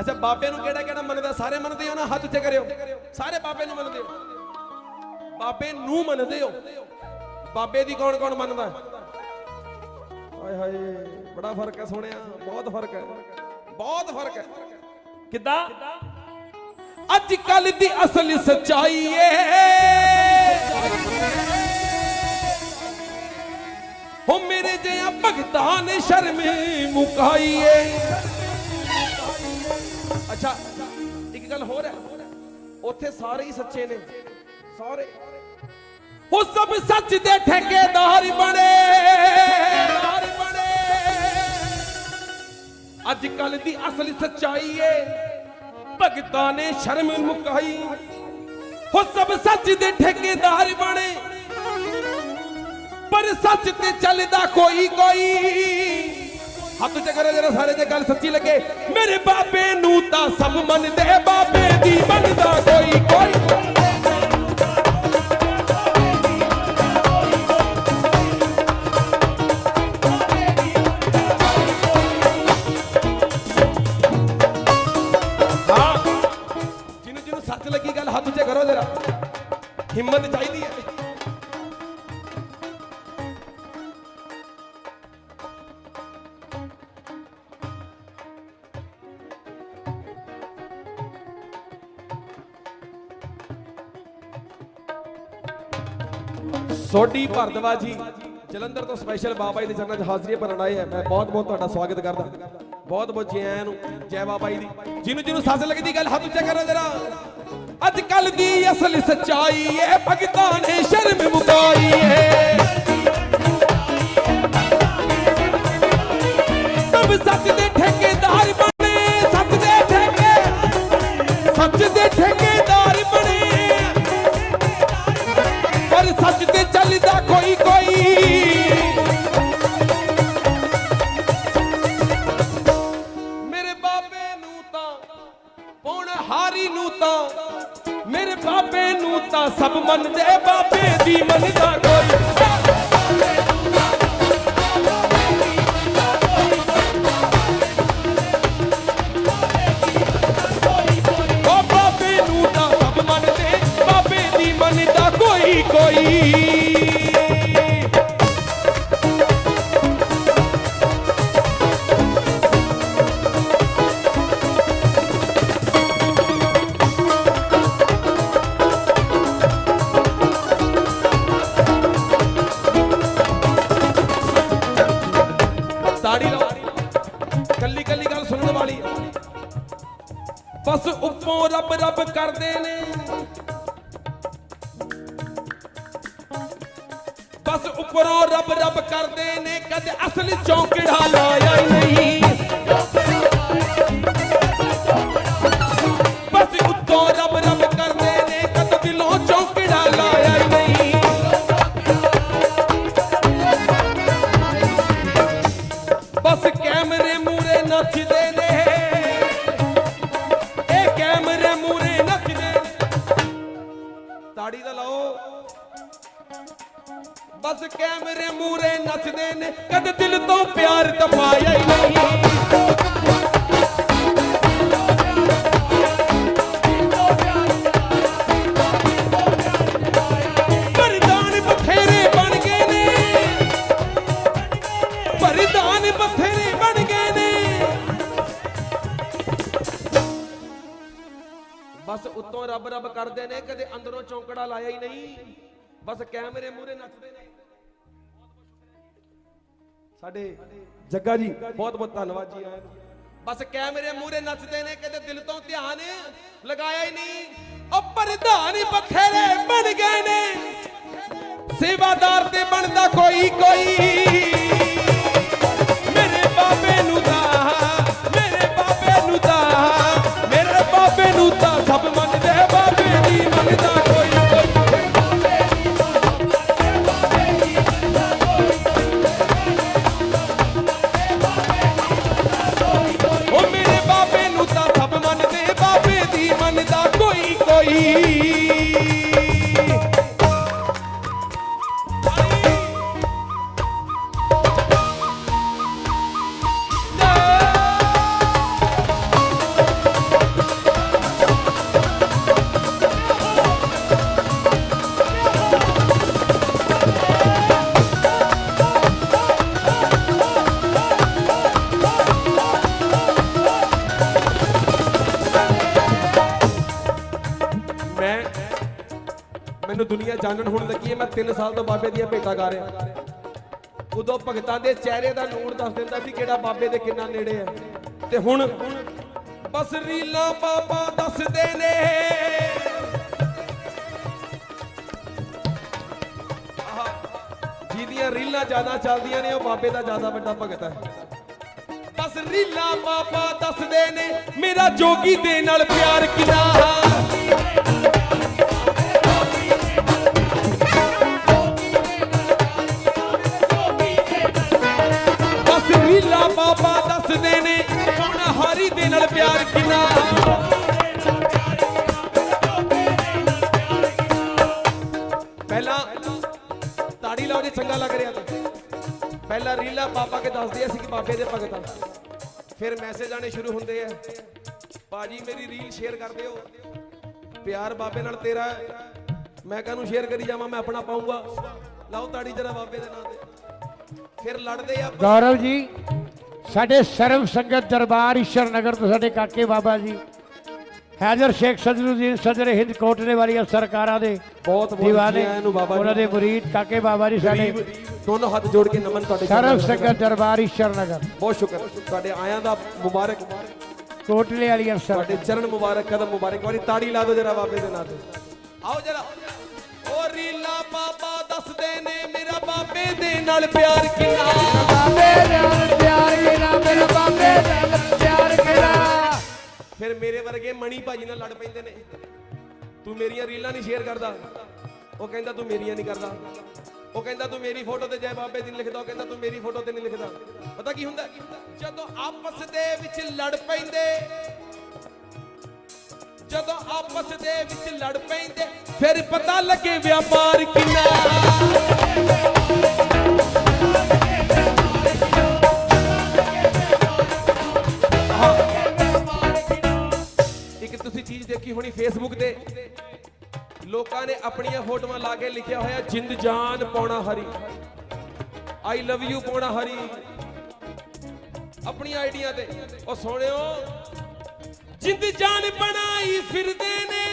ਅੱਛਾ, ਬਾਬੇ ਨੂੰ ਕਿਹੜਾ ਕਿਹੜਾ ਮੰਨਦਾ ਸਾਰੇ ਮੰਨਦੇ ਹੋ ਨਾ? ਹੱਥ ਉੱਤੇ ਕਰਿਓ। ਸਾਰੇ ਬਾਬੇ ਨੂੰ ਮੰਨਦੇ ਹੋ? ਬਾਬੇ ਨੂੰ ਮੰਨਦੇ ਹੋ? ਬਾਬੇ ਦੀ ਕੌਣ ਕੌਣ ਮੰਨਦਾ? ਹਾਏ ਹਾਏ, ਬੜਾ ਫ਼ਰਕ ਹੈ ਸੋਹਣਿਆ ਬਹੁਤ ਫ਼ਰਕ ਹੈ। ਬਹੁਤ ਫ਼ਰਕ ਹੈ। ਕਿੱਦਾਂ? ਅੱਜ ਕੱਲ ਦੀ ਅਸਲ ਸਚਾਈ ਏ। ਹੋ ਮੇਰੇ ਜਿਹਾ ਭਗਤਾਂ ਨੇ ਸ਼ਰਮ ਮੁਕਾਈ ਏ। ਅੱਛਾ, ਇੱਕ ਗੱਲ ਹੋਰ ਹੈ। ਉੱਥੇ ਸਾਰੇ ਹੀ ਸੱਚੇ ਨੇ। ਸਾਰੇ। ਉਹ ਸਭ ਸੱਚ ਦੇ ਠੇਕੇਦਾਰ ਬਣੇ। ਬਣੇ। ਅੱਜ ਕੱਲ ਦੀ ਅਸਲ ਸਚਾਈ ਏ। ਭਗਤਾਂ ਨੇ ਸ਼ਰਮ ਮੁਕਾਈ। ਹੋ ਸਭ ਸੱਚ ਦੇ ਠੇਕੇਦਾਰ ਬਣੇ। ਪਰ ਸੱਚ ਤੇ ਚੱਲਦਾ ਕੋਈ ਕੋਈ। ਹੱਥ ਚ ਕਰੋ ਜਰਾ ਸਾਰੇ ਜੇ ਗੱਲ ਸੱਚੀ ਲੱਗੇ। ਮੇਰੇ ਬਾਬੇ ਨੂੰ ਤਾਂ ਸਭ ਮੰਨਦੇ ਬਾਬੇ ਦੀ, ਮੰਨਦਾ ਕੋਈ ਕੋਈ। ਸੱਚ ਲੱਗੀ ਗੱਲ ਹੱਥ 'ਚ ਕਰੋ ਜਰਾ। ਹਿੰਮਤ ਚਾਹੀਦੀ ਸੋਢੀ ਭਰਦਵਾ ਜੀ, ਜਲੰਧਰ ਤੋਂ ਸਪੈਸ਼ਲ ਬਾਬਾ ਜੀ ਦੇ ਚਰਨਾਂ 'ਚ ਹਾਜ਼ਰੀ ਭਰਨ ਆਏ ਹੈ ਮੈਂ ਬਹੁਤ ਬਹੁਤ ਤੁਹਾਡਾ ਸਵਾਗਤ ਕਰਦਾ। ਬਹੁਤ ਬਹੁਤ ਜੈ ਨੂੰ, ਜੈ ਬਾਬਾ ਜੀ ਦੀ। ਜਿਹਨੂੰ ਜਿਹਨੂੰ ਸੱਸ ਲੱਗਦੀ ਗੱਲ ਹੱਥ ਉੱਚਾ ਕਰੋ ਜਰਾ। ਅੱਜ ਕੱਲ ਦੀ ਅਸਲ ਸਚਾਈ ਏ ਭਗਤਾਂ ਨੇ ਸ਼ਰਮ ਮੁਕਾਈ ਏ ਰੱਬ ਕਰਦੇ ਨੇ। ਬਸ ਉੱਪਰੋਂ ਰੱਬ ਰੱਬ ਕਰਦੇ ਨੇ, ਕਦੇ ਅਸਲ ਚੌਂਕੜਾ ਲਾਇਆ ਹੀ ਨਹੀਂ। ਤਾੜੀ ਦਾ ਲਾਓ। ਬਸ ਕੈਮਰੇ ਮੂਰੇ ਨੱਚਦੇ ਨੇ, ਕਦੇ ਦਿਲ ਤੋਂ ਪਿਆਰ ਤਾਂ ਪਾਇਆ ਹੀ ਨਹੀਂ। ਪਰਦਾਨ ਬਥੇਰੇ ਬਸ ਉੱਤੋਂ ਰੱਬ ਰੱਬ ਕਰਦੇ ਨੇ ਕਦੇ ਅੰਦਰੋਂ ਚੌਂਕੜਾ ਲਾਇਆ ਹੀ ਨਹੀਂ। ਬਸ ਕੈਮਰੇ ਮੂਰੇ ਨੱਚਦੇ ਨੇ। ਸਾਡੇ ਜੱਗਾ ਜੀ ਬਹੁਤ ਬਹੁਤ ਧੰਨਵਾਦ ਜੀ ਆਇਆਂ ਨੂੰ। ਬਸ ਕੈਮਰੇ ਮੂਰੇ ਨੱਚਦੇ ਨੇ ਕਦੇ ਦਿਲ ਤੋਂ ਧਿਆਨ ਲਗਾਇਆ ਹੀ ਨਹੀਂ। ਉਹ ਪ੍ਰਧਾਨ ਬਥੇਰੇ ਬਣ ਗਏ ਨੇ। ਸੇਵਾਦਾਰ ਤੇ ਬਣਦਾ ਕੋਈ ਕੋਈ। ਦੁਨੀਆ ਜਾਣਨ ਹੁਣ ਲੱਗੀ ਹੈ। ਮੈਂ 3 ਸਾਲ ਤੋਂ ਬਾਬੇ ਦੀਆਂ ਭੇਟਾਂ ਗਾ ਰਿਹਾ। ਉਦੋਂ ਭਗਤਾਂ ਦੇ ਚਿਹਰੇ ਦਾ ਨੂਰ ਦੱਸ ਦਿੰਦਾ ਸੀ ਕਿਹੜਾ ਬਾਬੇ ਦੇ ਕਿੰਨਾ ਨੇੜੇ ਹੈ। ਤੇ ਹੁਣ ਬਸ ਰੀਲਾਂ ਬਾਬਾ ਦੱਸਦੇ ਨੇ। ਜਿਹਦੀਆਂ ਰੀਲਾਂ ਜ਼ਿਆਦਾ ਚੱਲਦੀਆਂ ਨੇ, ਉਹ ਬਾਬੇ ਦਾ ਜ਼ਿਆਦਾ ਵੱਡਾ ਭਗਤ ਹੈ। ਬਸ ਰੀਲਾਂ ਬਾਬਾ ਦੱਸਦੇ ਨੇ। ਮੇਰਾ ਜੋਗੀ ਦੇ ਨਾਲ ਪਿਆਰ ਕਿੰਨਾ ਬਾਬਾ ਨੇ ਹੁਣ ਹਰੀ ਦੇ ਨਾਲ ਪਿਆਰ ਕਿੰਨਾ। ਪਹਿਲਾਂ ਤਾੜੀ ਲਾਓ ਜੇ, ਚੰਗਾ ਲੱਗ ਰਿਹਾ ਤਾਂ। ਪਹਿਲਾਂ ਰੀਲਾ ਬਾਬਾ ਕੇ ਦੱਸਦੇ ਸੀ ਕਿ ਬਾਬੇ ਦੇ ਭਗਤ। ਆ ਫਿਰ ਮੈਸੇਜ ਆਣੇ ਸ਼ੁਰੂ ਹੁੰਦੇ ਆ। ਬਾਜੀ ਮੇਰੀ ਰੀਲ ਸ਼ੇਅਰ ਕਰ ਦਿਓ। ਪਿਆਰ ਬਾਬੇ ਨਾਲ ਤੇਰਾ ਮੈਂ ਕਾਹਨੂੰ ਸ਼ੇਅਰ ਕਰੀ ਜਾਵਾਂ, ਮੈਂ ਆਪਣਾ ਪਾਉਂਗਾ। ਲਾਓ ਤਾੜੀ ਜਰਾ ਬਾਬੇ ਦੇ ਨਾਂ ਤੇ। ਫਿਰ ਲੜਦੇ ਆ। ਗੌਰਵ ਜੀ ਸਾਡੇ ਸਰਵ ਸੰਗਤ ਦਰਬਾਰ ਈਸ਼ਰ ਨਗਰ ਤੋਂ ਸਾਡੇ ਕਾਕੇ ਬਾਬਾ ਜੀ ਹੈਦਰ ਸ਼ੇਖ ਸਦਰੁਦੀਨ ਸਦਰ ਹਿੰਦ ਕੋਟਲੇ ਵਾਲੀਆਂ ਸਰਕਾਰਾਂ ਦੇ ਬਹੁਤ ਬਹੁਤ ਦੀਵਾਨੇ ਉਹਨਾਂ ਦੇ ਮੁਰੀਦ ਕਾਕੇ ਬਾਬਾ ਜੀ ਸਾਡੇ ਦੋਨੋਂ ਹੱਥ ਜੋੜ ਕੇ ਨਮਨ ਤੁਹਾਡੇ ਸਰਵ। ਸੰਗਤ ਦਰਬਾਰ ਈਸ਼ਰ ਨਗਰ। ਬਹੁਤ ਸ਼ੁਕਰ ਤੁਹਾਡੇ ਆਇਆਂ ਦਾ ਮੁਬਾਰਕ। ਕੋਟਲੇ ਵਾਲੀਆਂ ਤੁਹਾਡੇ ਸਰਕਾਰ ਚਰਨ ਮੁਬਾਰਕ ਕਦਮ ਮੁਬਾਰਕ। ਵਾਰੀ ਤਾੜੀ ਲਾ ਦਿਓ ਜਰਾ ਬਾਬੇ ਦੇ ਨਾਂ ਤੇ। ਆਓ ਜਰਾ। ਉਹ ਰੀਲਾ ਬਾਬਾ ਦੱਸਦੇ ਨੇ ਬਾਬੇ ਦੇ ਨਾਲ ਪਿਆਰ ਕਿੰਨਾ? ਬਾਬੇ ਨਾਲ ਪਿਆਰ ਕਿਹੜਾ ਮੇਰਾ ਬਾਬੇ ਨਾਲ ਪਿਆਰ ਕਿਹੜਾ ਫਿਰ ਮੇਰੇ ਵਰਗੇ ਮਣੀ ਭਾਜੀ ਨਾਲ ਲੜ ਪੈਂਦੇ ਨੇ। ਤੂੰ ਮੇਰੀਆਂ ਰੀਲਾਂ ਨਹੀਂ ਸ਼ੇਅਰ ਕਰਦਾ। ਉਹ ਕਹਿੰਦਾ ਤੂੰ ਮੇਰੀਆਂ ਨਹੀਂ ਕਰਦਾ। ਉਹ ਕਹਿੰਦਾ ਤੂੰ ਮੇਰੀ ਫੋਟੋ ਤੇ ਜੈ ਬਾਬੇ ਦੀ ਨਹੀਂ ਲਿਖਦਾ। ਉਹ ਕਹਿੰਦਾ ਤੂੰ ਮੇਰੀ ਫੋਟੋ ਤੇ ਨਹੀਂ ਲਿਖਦਾ। ਪਤਾ ਕੀ ਹੁੰਦਾ? ਜਦੋਂ ਆਪਸ ਦੇ ਵਿੱਚ ਲੜ ਪੈਂਦੇ ਜਦੋਂ ਆਪਸ ਦੇ ਵਿੱਚ ਲੜ ਪੈਂਦੇ, ਫਿਰ ਪਤਾ ਲੱਗੇ ਵਪਾਰ ਕਿੰਨਾ। ਇੱਕ ਤੁਸੀਂ ਚੀਜ਼ ਦੇਖੀ ਹੋਣੀ ਫੇਸਬੁੱਕ ਤੇ? ਲੋਕਾਂ ਨੇ ਆਪਣੀਆਂ ਫੋਟੋਆਂ ਲਾ ਕੇ ਲਿਖਿਆ ਹੋਇਆ, ਜਿੰਦ ਜਾਨ ਪਾਉਣਾ ਹਰੀ। ਆਈ ਲਵ ਯੂ ਪਾਉਣਾ ਹਰੀ। ਆਪਣੀ ਆਈਡੀਆਂ ਤੇ। ਉਹ ਸੋਹਣਿਓ ਜਿੰਦ ਜਾਨ ਬਣਾਈ ਫਿਰਦੇ ਨੇ।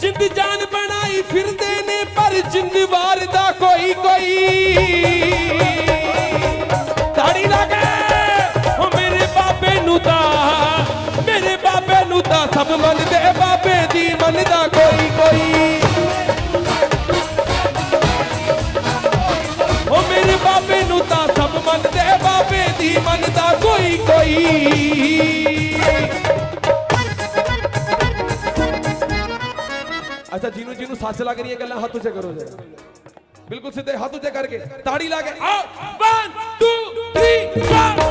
ਜਿੰਦ ਜਾਨ ਬਣਾਈ ਫਿਰਦੇ ਨੇ, ਪਰ ਜਿੰਦਵਾਰ ਦਾ ਕੋਈ ਕੋਈ ਤਾੜੀ ਲਾ ਕੇ। ਮੇਰੇ ਬਾਬੇ ਨੂੰ ਤਾਂ ਮੇਰੇ ਬਾਬੇ ਨੂੰ ਤਾਂ ਸਭ ਮੰਨਦੇ ਅੱਛਾ ਜਿਹਨੂੰ ਜਿਹਨੂੰ ਸੱਚ ਲੱਗ ਰਹੀਆਂ ਗੱਲਾਂ ਹੱਥ ਉੱਚੇ ਕਰੋ ਜਰਾ। ਬਿਲਕੁਲ ਸਿੱਧੇ ਹੱਥ ਉੱਚੇ ਕਰਕੇ ਤਾੜੀ ਲਾ ਕੇ ਆ 1 2 3 4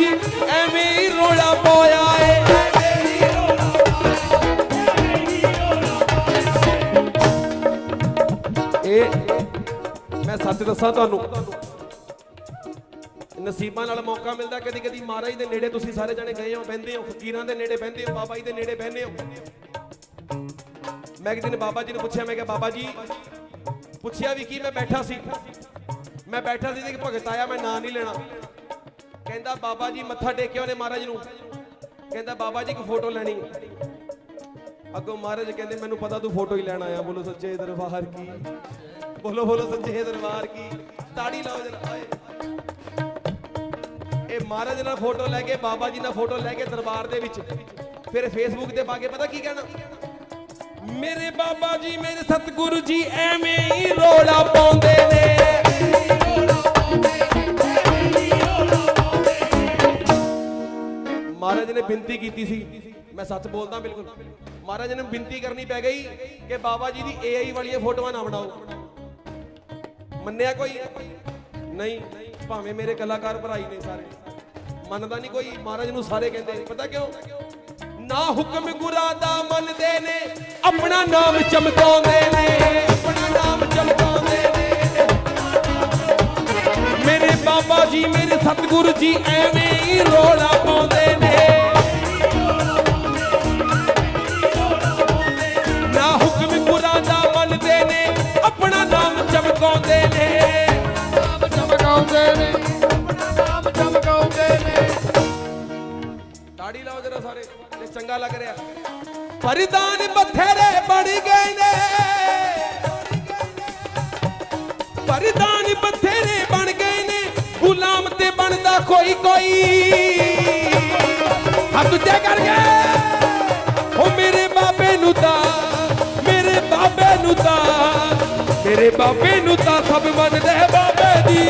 ਜੀ, ਐਵੇਂ ਹੀ ਰੋਲਾ ਪਾਇਆ ਏ। ਇਹ ਮੈਂ ਸੱਚ ਦੱਸਾਂ ਤੁਹਾਨੂੰ, ਨਸੀਬਾਂ ਨਾਲ ਮੌਕਾ ਮਿਲਦਾ ਕਦੀ ਕਦੀ ਮਹਾਰਾਜ ਦੇ ਨੇੜੇ ਤੁਸੀਂ ਸਾਰੇ ਜਣੇ ਗਏ ਹੋ, ਬਹਿੰਦੇ ਹੋ, ਫਕੀਰਾਂ ਦੇ ਨੇੜੇ ਬਹਿੰਦੇ ਹੋ, ਬਾਬਾ ਜੀ ਦੇ ਨੇੜੇ ਬਹਿੰਦੇ ਹੋ। ਮੈਂ ਇੱਕ ਦਿਨ ਬਾਬਾ ਜੀ ਨੂੰ ਪੁੱਛਿਆ, ਮੈਂ ਕਿਹਾ, ਬਾਬਾ ਜੀ, ਪੁੱਛਿਆ ਵੀ ਕੀ? ਮੈਂ ਬੈਠਾ ਸੀ। ਮੈਂ ਬੈਠਾ ਸੀ ਤੇ ਭਗਤ ਆਇਆ, ਮੈਂ ਨਾਂ ਨਹੀਂ ਲੈਣਾ। ਕਹਿੰਦਾ ਬਾਬਾ ਜੀ ਮੱਥਾ ਟੇਕਿਆ ਉਹਨੇ ਮਹਾਰਾਜ ਨੂੰ। ਕਹਿੰਦਾ ਬਾਬਾ ਜੀ ਇੱਕ ਫੋਟੋ ਲੈਣੀ ਅੱਗੋਂ ਮਹਾਰਾਜ ਕਹਿੰਦੇ, ਮੈਨੂੰ ਪਤਾ ਤੂੰ ਫੋਟੋ ਹੀ ਲੈਣ ਆਇਆ। ਬੋਲੋ ਸੱਚੇ ਦਰਬਾਰ ਕੀ। ਬੋਲੋ ਬੋਲੋ ਸੱਚੇ ਦਰਬਾਰ ਕੀ। ਤਾੜੀ ਲਾਓ ਜਰਾ, ਆਏ। ਇਹ ਮਹਾਰਾਜ ਨਾਲ ਫੋਟੋ ਲੈ ਕੇ, ਬਾਬਾ ਜੀ ਨਾਲ ਫੋਟੋ ਲੈ ਕੇ ਦਰਬਾਰ ਦੇ ਵਿੱਚ, ਫਿਰ ਫੇਸਬੁੱਕ ਤੇ ਪਾ ਕੇ ਪਤਾ ਕੀ ਕਹਿਣਾ? ਮੇਰੇ ਬਾਬਾ ਜੀ, ਮੇਰੇ ਸਤਿਗੁਰੂ ਜੀ, ਐਵੇਂ ਹੀ ਰੋਲਾ ਪਾਉਂਦੇ ਨੇ। ਮਹਾਰਾਜ ਨੇ ਬੇਨਤੀ ਕੀਤੀ ਸੀ। ਮੈਂ ਸੱਚ ਬੋਲਦਾ ਬਿਲਕੁਲ। ਮਹਾਰਾਜ ਨੇ ਬੇਨਤੀ ਕਰਨੀ ਪੈ ਗਈ ਕਿ ਬਾਬਾ ਜੀ ਦੀ ਏਆਈ ਵਾਲੀਆਂ ਫੋਟੋਆਂ ਨਾ ਬਣਾਓ। ਮੰਨਿਆ ਕੋਈ? ਨਹੀਂ। ਭਾਵੇਂ ਮੇਰੇ ਕਲਾਕਾਰ ਭਰਾਈ ਨੇ ਸਾਰੇ। ਮੰਨਦਾ ਨਹੀਂ ਕੋਈ? ਮਹਾਰਾਜ ਨੂੰ ਸਾਰੇ ਕਹਿੰਦੇ। ਪਤਾ ਕਿਉਂ? ਨਾ ਹੁਕਮ ਗੁਰਾਂ ਦਾ ਮੰਨਦੇ ਨੇ, ਆਪਣਾ ਨਾਮ ਚਮਕਾਉਂਦੇ ਨੇ। ਆਪਣਾ ਨਾਮ ਚਮਕਾਉਂਦੇ ਬਾਬਾ ਜੀ ਮੇਰੇ ਸਤਿਗੁਰੂ ਜੀ ਐਵੇਂ ਹੀ ਰੋਲਾ ਪਾਉਂਦੇ ਨੇ। ਨਾ ਹੁਕਮ ਗੁਰਾਂ ਦਾ ਮੰਨਦੇ ਨੇ, ਆਪਣਾ ਨਾਮ ਚਮਕਾਉਂਦੇ ਨੇ। ਨਾਮ ਚਮਕਾਉਂਦੇ ਨੇ ਨਾਮ ਚਮਕਾਉਂਦੇ ਨੇ ਤਾੜੀ ਲਾਓ ਜਰਾ ਸਾਰੇ, ਇਹ ਚੰਗਾ ਲੱਗ ਰਿਹਾ। ਪਰਦਾਨ ਬਥੇਰੇ ਬਣ ਗਏ ਨੇ। ਪਰਦਾਨ ਬਥੇਰੇ ਬਣਦਾ ਕੋਈ ਕੋਈ ਹੱਥ ਉੱਚੇ ਕਰ ਗਏ ਉਹ ਮੇਰੇ ਬਾਬੇ ਨੂੰ ਤਾਂ ਮੇਰੇ ਬਾਬੇ ਨੂੰ ਤਾਂ ਮੇਰੇ ਬਾਬੇ ਨੂੰ ਤਾਂ ਸਭ ਮੰਨਦੇ ਬਾਬੇ ਦੀ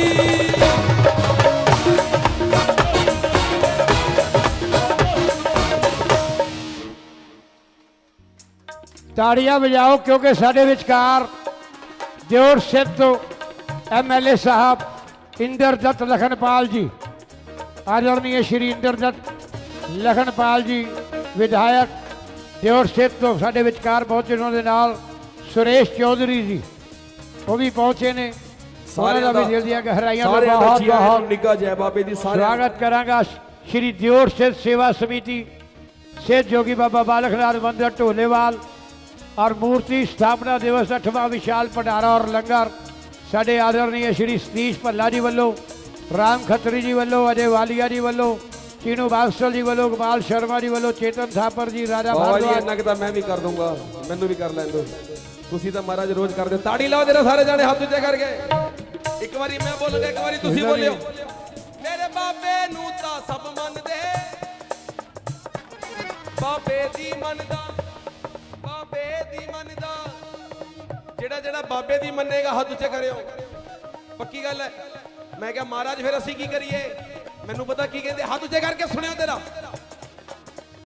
ਤਾੜੀਆਂ ਵਜਾਓ ਕਿਉਂਕਿ ਸਾਡੇ ਵਿਚਕਾਰ ਦਿਓਰ ਸਿੱਧ ਤੋਂ ਐਮਐਲਏ ਸਾਹਿਬ ਇੰਦਰਦਤ ਲਖਨਪਾਲ ਜੀ ਆਦਰਣੀय ਸ਼੍ਰੀ ਇੰਦਰਦਤ ਲਖਨਪਾਲ ਜੀ ਵਿਧਾਇਕ ਦਿਓਰ ਸਿੱਧ ਤੋਂ ਸਾਡੇ ਵਿਚਕਾਰ ਪਹੁੰਚੇ ਉਹਨਾਂ ਦੇ ਨਾਲ ਸੁਰੇਸ਼ ਚੌਧਰੀ ਜੀ ਉਹ ਵੀ ਪਹੁੰਚੇ ਨੇ ਉਹਨਾਂ ਦਾ ਵੀ ਦਿਲ ਦੀਆਂ ਗਹਿਰਾਈਆਂ ਤੋਂ ਬਹੁਤ ਬਹੁਤ ਨਿੱਘਾ ਜੈ ਬਾਬੇ ਦੀ ਸਾਰਿਆਂ ਨੂੰ। ਸਵਾਗਤ ਕਰਾਂਗਾ ਸ਼੍ਰੀ ਦਿਓਰ ਸਿੱਧ ਸੇਵਾ ਸਮਿਤੀ ਸਿੱਧ ਜੋਗੀ ਬਾਬਾ ਬਾਲਕ ਨਾਥ ਮੰਦਿਰ ਢੋਲੇਵਾਲ ਔਰ ਮੂਰਤੀ ਸਥਾਪਨਾ ਦਿਵਸ 8ਵਾਂ ਵਿਸ਼ਾਲ ਭੰਡਾਰਾ ਔਰ ਲੰਗਰ ਸਾਡੇ ਆਦਰਣੀय ਸ਼੍ਰੀ ਸਤੀਸ਼ ਭੱਲਾ ਜੀ ਵੱਲੋਂ ਰਾਮ ਖੱਤਰੀ ਜੀ ਵੱਲੋਂ ਅਜੇ ਵਾਲੀਆ ਜੀ ਵੱਲੋਂ ਚੀਨੂ ਬਾਂਸਲ ਜੀ ਵੱਲੋਂ ਗੋਪਾਲ ਸ਼ਰਮਾ ਜੀ ਵੱਲੋਂ ਚੇਤਨ ਥਾਪਰ ਜੀ ਰਾਜਾ ਭਾਰਦਵਾਜ ਇੰਨਾ ਕਿ ਤਾਂ ਮੈਂ ਵੀ ਕਰ ਦੂੰਗਾ ਮੈਨੂੰ ਵੀ ਕਰ ਲੈਣ ਦਿਓ ਤੁਸੀਂ ਤਾਂ ਮਹਾਰਾਜ ਰੋਜ਼ ਕਰਦੇ। ਤਾੜੀ ਲਾਓ ਜਰਾ ਸਾਰੇ ਜਾਣੇ ਹੱਥ ਉੱਚੇ ਕਰਕੇ ਇੱਕ ਵਾਰੀ ਮੈਂ ਬੋਲੂੰਗਾ ਇੱਕ ਵਾਰੀ ਤੁਸੀਂ ਬੋਲਿਓ ਮੇਰੇ ਬਾਬੇ ਨੂੰ ਤਾਂ ਸਭ ਮੰਨਦੇ ਬਾਬੇ ਦੀ ਮੰਨਦਾ ਬਾਬੇ ਦੀ ਮੰਨਦਾ ਜਿਹੜਾ ਜਿਹੜਾ ਬਾਬੇ ਦੀ ਮੰਨੇਗਾ ਹੱਥ ਉੱਚੇ ਕਰਿਓ ਪੱਕੀ ਗੱਲ ਹੈ ਮੈਂ ਕਿਹਾ, ਮਹਾਰਾਜ, ਫਿਰ ਅਸੀਂ ਕੀ ਕਰੀਏ? ਮੈਨੂੰ ਪਤਾ ਕੀ ਕਹਿੰਦੇ, ਹੱਥ ਉੱਚੇ ਕਰਕੇ ਸੁਣਿਓ ਤੇਰਾ।